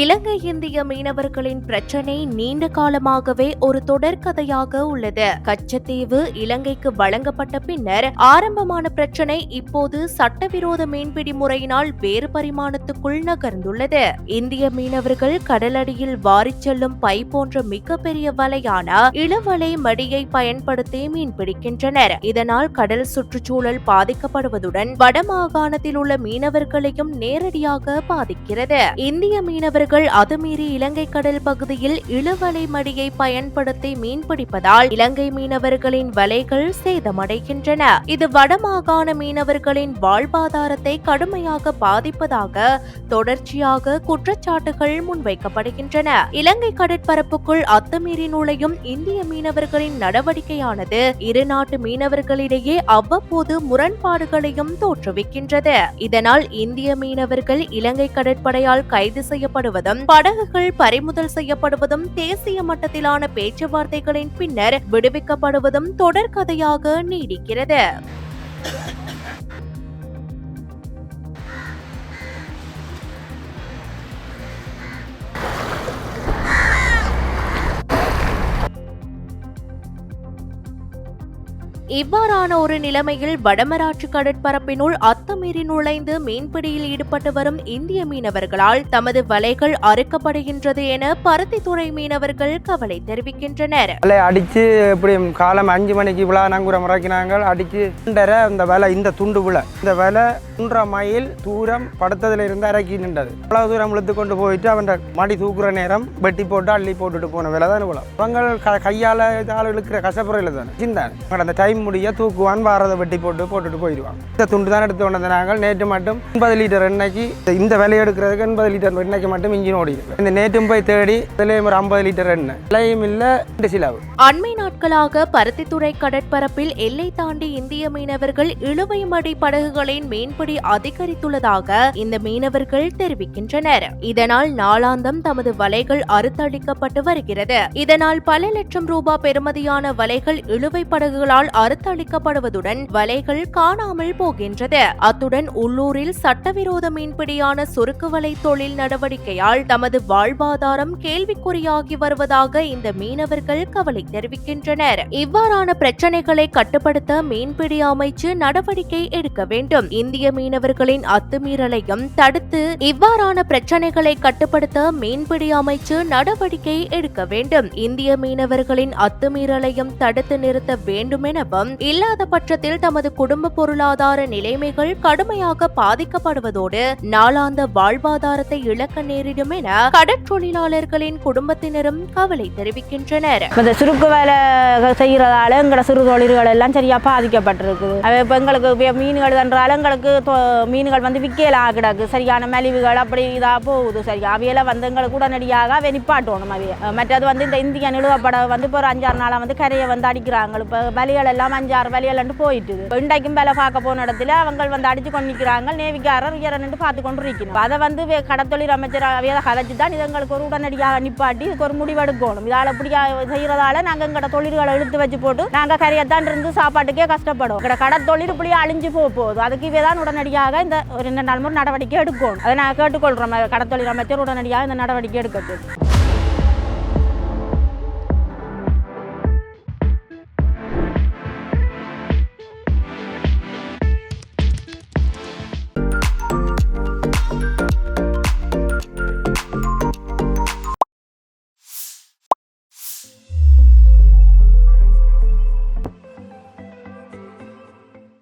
இலங்கை இந்திய மீனவர்களின் பிரச்சினை நீண்ட காலமாகவே ஒரு தொடர்கதையாக உள்ளது. கச்சத்தீவு இலங்கைக்கு வழங்கப்பட்ட பின்னர் ஆரம்பமான பிரச்சினை இப்போது சட்டவிரோத மீன்பிடி முறையினால் வேறு பரிமாணத்துக்குள் நகர்ந்துள்ளது. இந்திய மீனவர்கள் கடலடியில் வாரிச் செல்லும் பை போன்ற மிகப்பெரிய வலையான இளவலை மடியை பயன்படுத்தி மீன்பிடிக்கின்றனர். இதனால் கடல் சுற்றுச்சூழல் பாதிக்கப்படுவதுடன் வடமாகாணத்தில் உள்ள மீனவர்களையும் நேரடியாக பாதிக்கிறது. இந்திய மீனவர்கள் அதுமீறி இலங்கை கடல் பகுதியில் இழுவலை மடியை பயன்படுத்தி மீன்பிடிப்பதால் இலங்கை மீனவர்களின் வலைகள் சேதமடைகின்றன. இது வடமாகாண மீனவர்களின் வாழ்வாதாரத்தை கடுமையாக பாதிப்பதாக தொடர்ச்சியாக குற்றச்சாட்டுகள் முன்வைக்கப்படுகின்றன. இலங்கை கடற்பரப்புக்குள் அத்துமீறி நுழையும் இந்திய மீனவர்களின் நடவடிக்கையானது இரு நாட்டு மீனவர்களிடையே அவ்வப்போது முரண்பாடுகளையும் தோற்றுவிக்கின்றது. இதனால் இந்திய மீனவர்கள் இலங்கை கடற்படையால் கைது செய்யப்படுவதும் படகுகள் பறிமுதல் செய்யப்படுவதும் தேசிய மட்டத்திலான பேச்சுவார்த்தைகளின் பின்னர் விடுவிக்கப்படுவதும் தொடர்கதையாக நீடிக்கிறது. இவ்வாறான ஒரு நிலைமையில் வடமராட்சி கடற்பரப்பினுள் அத்துமீறி நுழைந்து மீன்பிடியில் ஈடுபட்டு வரும் இந்திய மீனவர்களால் தமது வலைகள் அறுக்கப்படுகின்றது என பருத்தித்துறை மீனவர்கள் கவலை தெரிவிக்கின்றனர். வலை அடித்து இப்படி காலம் அஞ்சு மணிக்கு விழா நங்குரம் இறக்கினாங்க அடித்து இந்த வேலை இந்த துண்டு விழ. இந்த வேலை மூன்றரை மைல் தூரம் படுத்ததுல இருந்து இறக்கி நின்றது. அவ்வளவு தூரம் இழுத்து கொண்டு போயிட்டு அவன் மடி தூக்குற நேரம் வெட்டி போட்டு அள்ளி போட்டுட்டு போன வேலை தான் விழா அவங்க க கையால் இழுக்கிற கசப்புறையில் தான். சிந்தானே. அந்த டைம் முடிய தூக்குவான் வாரதை வெட்டி போட்டு போட்டுட்டு போயிடுவாங்க இந்த துண்டு தான் எடுத்து கொண்டு நாங்கள் நேற்று மட்டும் எண்பது லிட்டர் எண்ணெய்க்கு இந்த விலை எடுக்கிறதுக்கு எண்பது லிட்டர் எண்ணெய்க்கு மட்டும் இன்ஜின் ஓடி இந்த நேற்றும் போய் தேடி இதுலேயும் ஒரு ஐம்பது லிட்டர் எண்ணெய். விலையும் இல்லை சிலவு. அண்மை நாட்களாக பருத்தித்துறை கடற்பரப்பில் எல்லை தாண்டி இந்திய மீனவர்கள் இழுவை மடி படகுகளின் மீன்பிடி அதிகரித்துள்ளதாக இந்த மீனவர்கள் தெரிவிக்கின்றனர். இதனால் நாளாந்தம் தமது வலைகள் அறுத்தளிக்கப்பட்டு வருகிறது. இதனால் பல லட்சம் ரூபாய் பெறுமதியான வலைகள் இழுவை படகுகளால் மறுத்தளிக்கப்படுவதுடன் வலைகள் காணாமல் போகின்றது. அத்துடன் உள்ளூரில் சட்டவிரோத மீன்பிடியான சுருக்கு வலை தொழில் நடவடிக்கையால் தமது வாழ்வாதாரம் கேள்விக்குறியாகி வருவதாக இந்த மீனவர்கள் கவலை தெரிவிக்கின்றனர். இவ்வாறான பிரச்சனைகளை கட்டுப்படுத்த மீன்பிடி அமைச்சு நடவடிக்கை எடுக்க வேண்டும். இந்திய மீனவர்களின் அத்துமீறலையும் தடுத்து இவ்வாறான பிரச்சனைகளை கட்டுப்படுத்த மீன்பிடி அமைச்சு நடவடிக்கை எடுக்க வேண்டும். இந்திய மீனவர்களின் அத்துமீறலையும் தடுத்து நிறுத்த வேண்டும் எனவும் இல்லாத பட்சத்தில் தமது குடும்ப பொருளாதார நிலைமைகள் கடுமையாக பாதிக்கப்படுவதோடு நாளாந்த வாழ்வாதாரத்தை இழக்க நேரிடும் என கடற்றொழிலாளர்களின் குடும்பத்தினரும் கவலை தெரிவிக்கின்றனர். இந்த சுருக்கு வேலை செய்கிறதால எங்களோட சிறு தொழில்கள் எல்லாம் சரியாக பாதிக்கப்பட்டிருக்கு. இப்போ எங்களுக்கு மீன்கள் தன்றால எங்களுக்கு மீன்கள் வந்து விற்கலாம் கிடக்கு. சரியான மலிவுகள் அப்படி இதாக போகுது. சரியா அவையெல்லாம் வந்து எங்களுக்கு உடனடியாக அவை நிப்பாட்டணும் அவைய. மற்றது வந்து இந்த இந்திய நிலுவப்பட வந்து இப்போ ஒரு அஞ்சாறு நாளாக வந்து கரையை வந்து அடிக்கிறாங்க. இப்போ வலிகள் எல்லாம் அஞ்சாறு வலிகள் போயிட்டுது இப்போ இன்றைக்கும் வேலை பார்க்க போன இடத்துல அவங்க வந்து அடிச்சு கொண்டு நிற்கிறாங்க நேவிக்காரர் உயரன்னு பார்த்து கொண்டு இருக்கணும் அதை வந்து வே- கடத்தொழில் அமைச்சர் அவையை கதைச்சு தான் இது எங்களுக்கு ஒரு உடனடியாக நிப்பாட்டி இதுக்கு ஒரு முடிவெடுக்கணும் இதால் இப்படி செய்கிறதால நாங்கள் எங்களோட தொழில்களை இழுத்து வச்சு போட்டு நாங்கள் கரையத்தான் இருந்து சாப்பாட்டுக்கே கஷ்டப்படும் எங்களோட கடத்தொழில் இப்படி அழிஞ்சு போக போகுது அதுக்கு இவே தான் உடனடியாக இந்த ஒரு ரெண்டு நாள் முறை நடவடிக்கை எடுக்கணும் அதை நாங்கள் கேட்டுக்கொள்கிறோம் கடத்தொழில் அமைச்சர் உடனடியாக இந்த நடவடிக்கை எடுக்கட்டும்